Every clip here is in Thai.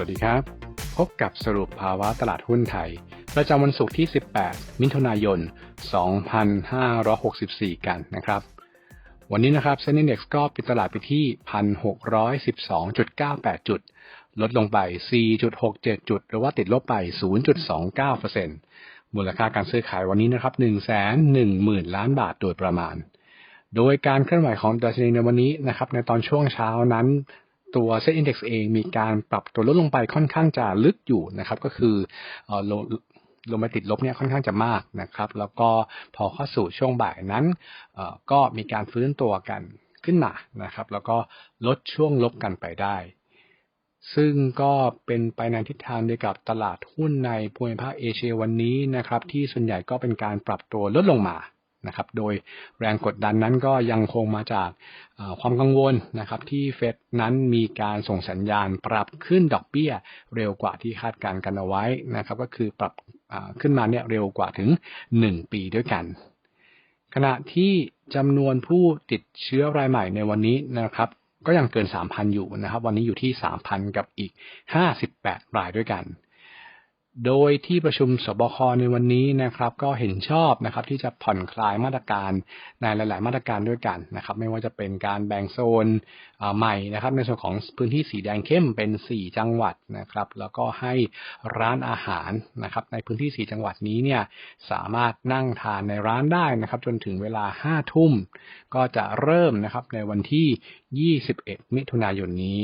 วัสดีครับ พบกับสรุปภาวะตลาดหุ้นไทย ประจำวันศุกร์ที่ 18 มิถุนายน 2564 กันนะครับ วันนี้นะครับเซ็นดี x ก็ปิดตลาดไปที่ 1,612.98 จุด ลดลงไป 4.67 จุด หรือว่าติดลบไป 0.29%มูลค่าการซื้อขายวันนี้นะครับ 110,000 ล้านบาทโดยประมาณโดยการเคลื่อนไหวของดัชนีในวันนี้นะครับในตอนช่วงเช้านั้น ตัวเซ็ตอินดี x เองมีการปรับตัวลดลงไปค่อนข้างจะลึกอยู่นะครับ ก็คือเอ่อลงลงมาติดลบเนี่ยค่อนข้างจะมากนะครับ แล้วก็พอเข้าสู่ช่วงบ่ายนั้นก็มีการฟื้นตัวกันขึ้นมานะครับ แล้วก็ลดช่วงลบกันไปได้ ซึ่งก็เป็นไปในทิศทางเดียวกับตลาดหุ้นในภูมิภาคเอเชียวันนี้นะครับ ที่ส่วนใหญ่ก็เป็นการปรับตัวลดลงมา นะครับ โดยแรงกดดันนั้นก็ยังคงมาจากความกังวลนะครับที่เฟดนั้นมีการส่งสัญญาณปรับขึ้นดอกเบี้ยเร็วกว่าที่คาดการณ์กันเอาไว้นะครับ ก็คือปรับขึ้นมาเนี่ยเร็วกว่าถึง 1 ปีด้วยกัน ขณะที่จำนวนผู้ติดเชื้อรายใหม่ในวันนี้นะครับก็ยังเกิน 3,000 อยู่นะครับ วันนี้อยู่ที่ 3,000 กับอีก 58 รายด้วยกัน โดยที่ประชุมสบคในวันนี้นะครับ ก็เห็นชอบนะครับที่จะผ่อนคลายมาตรการในหลาย ๆ มาตรการด้วยกันนะครับ ไม่ว่าจะเป็นการแบ่งโซนใหม่นะครับ ในส่วนของพื้นที่สีแดงเข้มเป็น 4 จังหวัดนะครับ แล้วก็ให้ร้านอาหารนะครับ ในพื้นที่ 4 จังหวัดนี้เนี่ยสามารถนั่งทานในร้านได้นะครับ จนถึงเวลา 5 ทุ่ม ก็จะเริ่มนะครับในวันที่ 21 มิถุนายนนี้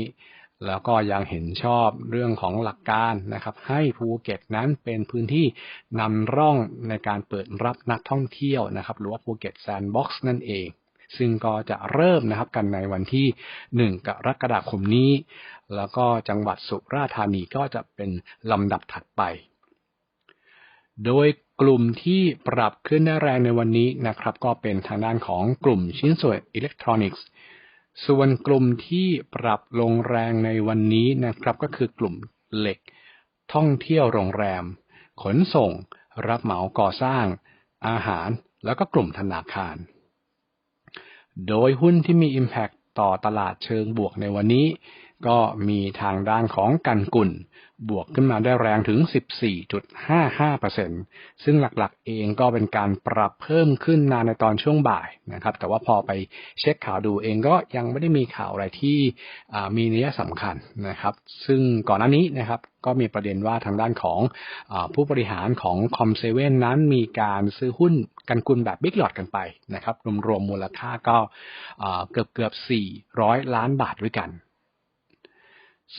แล้วก็ยังเห็นชอบเรื่องของหลักการนะครับ ให้ภูเก็ตนั้นเป็นพื้นที่นำร่องในการเปิดรับนักท่องเที่ยวนะครับ หรือว่าภูเก็ตแซนด์บ็อกซ์นั่นเอง ซึ่งก็จะเริ่มนะครับกันในวันที่ 1 กรกฎาคมนี้ แล้วก็จังหวัดสุราษฎร์ธานีก็จะเป็นลำดับถัดไป โดยกลุ่มที่ปรับขึ้นได้แรงในวันนี้นะครับ ก็เป็นทางด้านของกลุ่มชิ้นส่วนอิเล็กทรอนิกส์ ส่วนกลุ่มที่ปรับลงแรงในวันนี้นะครับก็คือกลุ่มเหล็ก ท่องเที่ยวโรงแรม ขนส่ง รับเหมาก่อสร้าง อาหาร แล้วก็กลุ่มธนาคาร โดยหุ้นที่มี Impact ต่อตลาดเชิงบวกในวันนี้ ก็มีทางด้านของกันกุล บวกขึ้นมาได้แรงถึง 14.55%ซึ่งหลักๆ เองก็เป็นการปรับเพิ่มขึ้นมาในตอนช่วงบ่ายนะครับ แต่ว่าพอไปเช็คข่าวดูเองก็ยังไม่ได้มีข่าวอะไรที่มีนัยสำคัญนะครับ ซึ่งก่อนหน้านี้นะครับก็มีประเด็นว่าทางด้านของอผู้บริหารของคอมเซเว่นนั้นมีการซื้อหุ้นกันกุลแบบบิ๊กหลอดกันไปนะครับ รวมๆมูลค่าก็เกือบเกือบ400 ล้านบาทด้วยกัน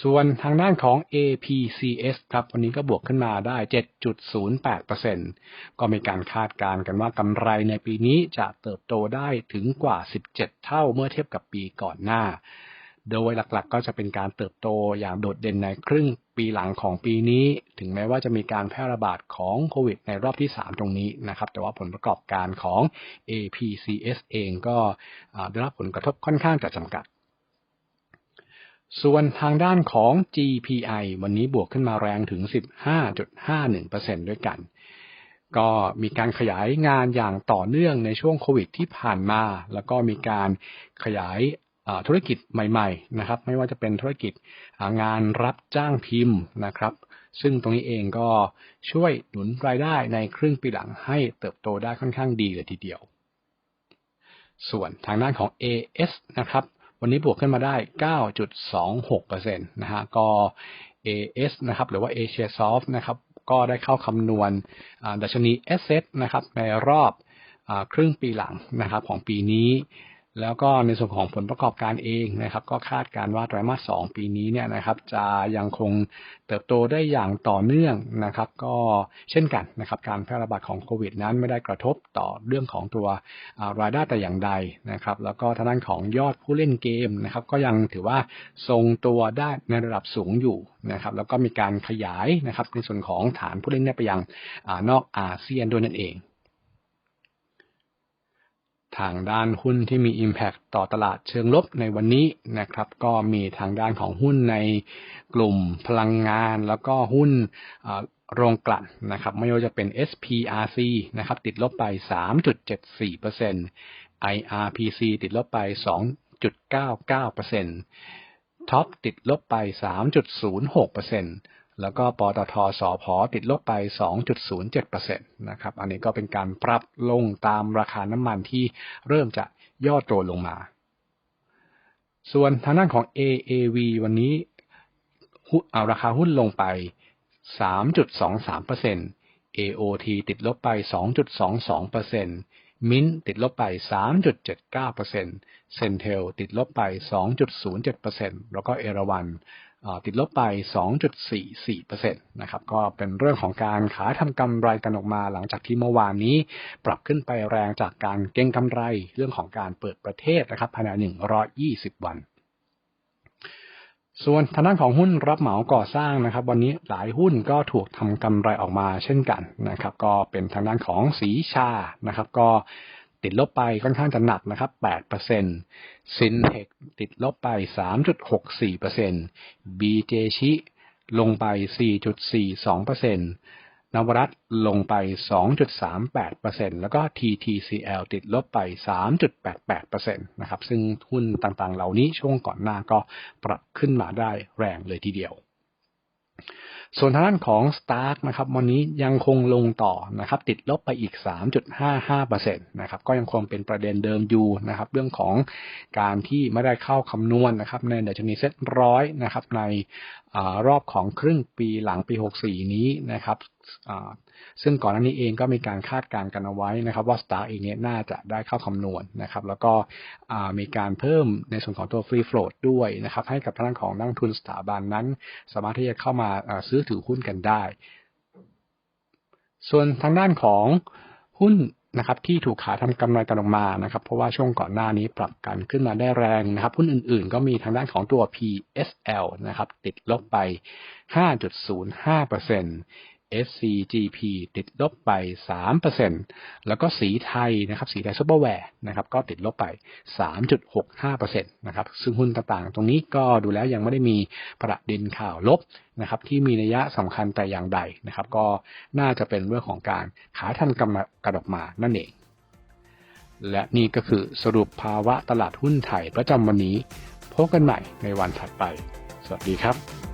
ส่วนทางด้านของ APCS ครับ วันนี้ก็บวกขึ้นมาได้ 7.08%ก็มีการคาดการณ์กันว่ากำไรในปีนี้จะเติบโตได้ถึงกว่า 17 เท่าเมื่อเทียบกับปีก่อนหน้า โดยหลักๆ ก็จะเป็นการเติบโตอย่างโดดเด่นในครึ่งปีหลังของปีนี้ ถึงแม้ว่าจะมีการแพร่ระบาดของโควิดในรอบที่ 3 ตรงนี้นะครับ แต่ว่าผลประกอบการของ APCS เองก็ได้รับผลกระทบค่อนข้างจะจำกัด ส่วนทางด้านของ GPI วันนี้บวกขึ้นมาแรงถึง 15.51%ด้วยกัน ก็มีการขยายงานอย่างต่อเนื่องในช่วงโควิดที่ผ่านมา แล้วก็มีการขยายธุรกิจใหม่ ๆ นะครับ ไม่ว่าจะเป็นธุรกิจงานรับจ้างพิมพ์นะครับ ซึ่งตรงนี้เองก็ช่วยหนุนรายได้ในครึ่งปีหลังให้เติบโตได้ค่อนข้างดีเลยทีเดียว ส่วนทางด้านของ AS นะครับ วันนี้บวกขึ้นมาได้ 9.26%นะฮะก็ AS นะครับหรือว่า Asia Soft นะครับก็ได้เข้าคำนวณอ่าดัชนี Asset นะครับในรอบอครึ่งปีหลังนะครับของปีนี้ แล้วก็ในส่วนของผลประกอบการเองนะครับ ก็คาดการว่าไตรมาส2ปีนี้เนี่ยนะครับ จะยังคงเติบโตได้อย่างต่อเนื่องนะครับ ก็เช่นกันนะครับ การแพร่ระบาดของโควิด นั้นไม่ได้กระทบต่อเรื่องของตัวรายได้แต่อย่างใดนะครับ แล้วก็ทางด้านของยอดผู้เล่นเกมนะครับ ก็ยังถือว่าทรงตัวได้ในระดับสูงอยู่นะครับ แล้วก็มีการขยายนะครับ ในส่วนของฐานผู้เล่นเนี่ยไปยังอนอกอาเซียนด้วยนั่นเอง ทางด้านหุ้นที่มี Impact ต่อตลาดเชิงลบในวันนี้นะครับ ก็มีทางด้านของหุ้นในกลุ่มพลังงาน แล้วก็หุ้นโรงกลั่นนะครับ ไม่ว่าจะเป็น SPRC นะครับติดลบไป 3.74% IRPC ติดลบไป 2.99%ท็อปติดลบไป 3.06% แล้วก็ปตทสอพอติดลบไป 2.07%นะครับ อันนี้ก็เป็นการปรับลงตามราคาน้ำมันที่เริ่มจะย่อตัวลงมา ส่วนทางด้านของ AAV วันนี้เอาราคาหุ้นลงไป 3.23% AOT ติดลบไป 2.22%มินติดลบไป 3.79% Centel ติดลบไป 2.07%แล้วก็เอราวัน ติดลบไป 2.44%นะครับ ก็เป็นเรื่องของการขายทำกำไรกันออกมาหลังจากที่เมื่อวานนี้ ปรับขึ้นไปแรงจากการเก็งกำไรเรื่องของการเปิดประเทศนะครับภายใน 120 วันส่วนทางด้านของหุ้นรับเหมาก่อสร้างนะครับ วันนี้หลายหุ้นก็ถูกทำกำไรออกมาเช่นกันนะครับ ก็เป็นทางด้านของสีชานะครับ ก็ ติดลบไปค่อนข้างจะหนักนะครับ8%ซินเทคติดลบไป 3.64% BJ ชิลงไป 4.42%นวรัตลงไป 2.38%แล้วก็ TTCL ติดลบไป 3.88%นะครับ ซึ่งหุ้นต่างๆ เหล่านี้ช่วงก่อนหน้าก็ปรับขึ้นมาได้แรงเลยทีเดียว ส่วนทางด้านของ Stark นะครับวันนี้ยังคงลงต่อนะครับติดลบไปอีก 3.55%นะครับก็ยังคงเป็นประเด็นเดิมอยู่นะครับเรื่องของการที่ไม่ได้เข้าคำนวณนะครับในเดัชนีเซ็ตร้อยนะครับใน อรอบของครึ่งปีหลังปี 64 นี้นะครับซึ่งก่อนหน้านี้เองก็มีการคาดการณ์กันเอาไว้นะครับ ว่า Star เองเนี่ยน่าจะได้เข้าคำนวณนะครับ แล้วก็มีการเพิ่มในส่วนของตัว Free Float ด้วยนะครับ ให้กับทางด้านของนักทุนสถาบันนั้น สามารถที่จะเข้ามาซื้อถือหุ้นกันได้ ส่วนทางด้านของหุ้น นะครับที่ถูกขายทำกำไรกันออกมานะครับเพราะว่าช่วงก่อนหน้านี้ปรับกันขึ้นมาได้แรงนะครับหุ้นอื่นๆ ก็มีทางด้านของตัว PSL นะครับติดลบไป 5.05% SCGP ติดลบไป 3%แล้วก็สีไทยนะครับสีไทยซุปเปอร์แวร์นะครับก็ติดลบไป 3.65%นะครับซึ่งหุ้นต่างๆ ตรงนี้ก็ดูแล้วยังไม่ได้มีประเด็นข่าวลบนะครับที่มีนัยยะสำคัญแต่อย่างใดนะครับก็น่าจะเป็นเรื่องของการขายทันกำลังกระดกมานั่นเอง และนี่ก็คือสรุปภาวะตลาดหุ้นไทยประจำวันนี้ พบกันใหม่ในวันถัดไป สวัสดีครับ